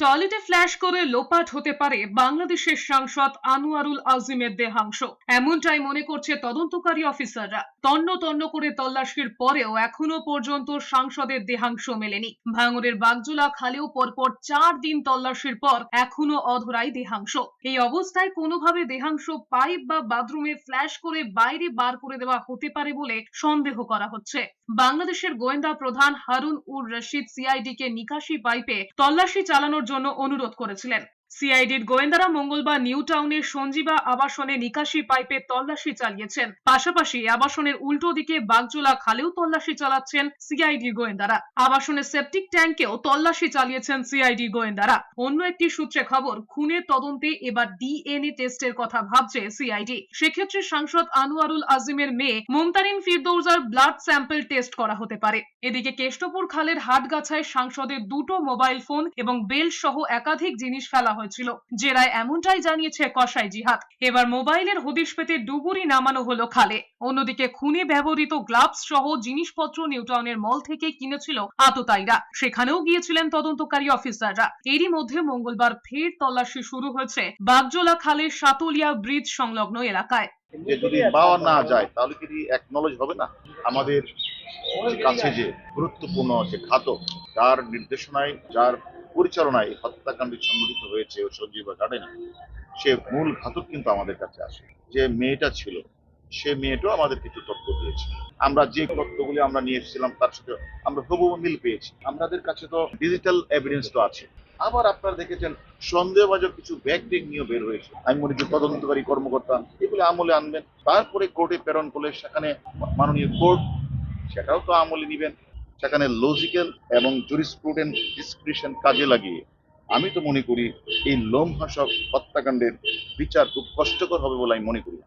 টয়লেটে ফ্ল্যাশ করে লোপাট হতে পারে বাংলাদেশের সাংসদ আনোয়ারুল আজিমের দেহাংশ। এমনটাই মনে করছে তদন্তকারী অফিসাররা। তন্ন তন্ন করে তল্লাশির পরেও এখনও পর্যন্ত সাংসদের দেহাংশ মেলেনি। ভাঙড়ের বাগজোলা খালেও পরপর চার দিন তল্লাশির পর এখনও অধরাই দেহাংশ। এই অবস্থায় কোনোভাবে দেহাংশ পাইপ বা বাথরুমে ফ্ল্যাশ করে বাইরে বার করে দেওয়া হতে পারে বলে সন্দেহ করা হচ্ছে। বাংলাদেশের গোয়েন্দা প্রধান হারুন উর রশিদ সিআইডি কে নিকাশি পাইপে তল্লাশি চালানোর জন্য অনুরোধ করেছিলেন। সিআইডির গোয়েন্দারা মঙ্গলবার নিউ টাউনের সঞ্জীবা আবাসনে নিকাশি পাইপে তল্লাশি চালিয়েছেন। পাশাপাশি আবাসনের উল্টো দিকে বাগজোলা খালেও তল্লাশি চালাচ্ছেন সিআইডি গোয়েন্দারা। আবাসনের সেপটিক ট্যাঙ্কেও তল্লাশি চালিয়েছেন সিআইডি গোয়েন্দারা। অন্য একটি সূত্রে খবর, খুনের তদন্তে এবার ডিএনএ টেস্টের কথা ভাবছে সিআইডি সেক্ষেত্রে সাংসদ আনোয়ারুল আজিমের মেয়ে মুমতারিন ফিরদৌজার ব্লাড স্যাম্পল টেস্ট করা হতে পারে। এদিকে কেষ্টপুর খালের হাটগাছায় সাংসদের দুটো মোবাইল ফোন এবং বেল্ট সহ একাধিক জিনিস ফেলা হয়েছিল। জেরায় এমনটাই জানিয়েছে কসাই জিহাদ। এবার মোবাইলের হদিশ পেতে ডুবুরি নামানো হলো খালে। অন্যদিকে খুনে ব্যবহৃত গ্লাভস সহ জিনিসপত্র নিউটাউনের মল থেকে কিনেছিল আততায়ীরা। সেখানেও গিয়েছিলেন তদন্তকারী অফিসাররা। এরই মধ্যে মঙ্গলবার ফের তল্লাশি শুরু হয়েছে বাগজোলা খালের সাতলিয়া ব্রিজ সংলগ্ন এলাকায়। যদি পাওয়া না যায়, তাহলে কি একনলেজ হবে না? আমাদের কাছে যে গুরুত্বপূর্ণ যে ঘাতক যার নির্দেশনায় যার পরিচালনায় হত্যাকাণ্ড সংঘটিত হয়েছে ও সঞ্জীবা গার্ডেনে, সে মূল ঘাতক কিন্তু আমাদের কাছে আসে। যে মেয়েটা ছিল, সে মেয়েটাও আমাদের কিছু তথ্য দিয়েছে। আমরা যে তথ্যগুলি আমরা নিয়ে এসেছিলাম, তার সাথে আমরা হুবহু মিল পেয়েছি। আমাদের কাছে তো ডিজিটাল এভিডেন্স তো আছে। আবার আপনারা দেখেছেন, সন্দেহভাজন কিছু ব্যাগ টেক নিয়ে বের হয়েছে। আমি মনে করি তদন্তকারী কর্মকর্তা, এগুলো আমলে আনবেন। তারপরে কোর্টে প্রেরণ করলে সেখানে মাননীয় কোর্ট, সেটাও তো আমলে নিবেন। সেখানে লজিক্যাল এবং জুরিস্প্রুডেন্ট ডিসক্রিপশন কাজে লাগিয়ে আমি তো মনে করি এই লোমহাসক হত্যাকাণ্ডের বিচার খুব কষ্টকর হবে বলে আমি মনে করি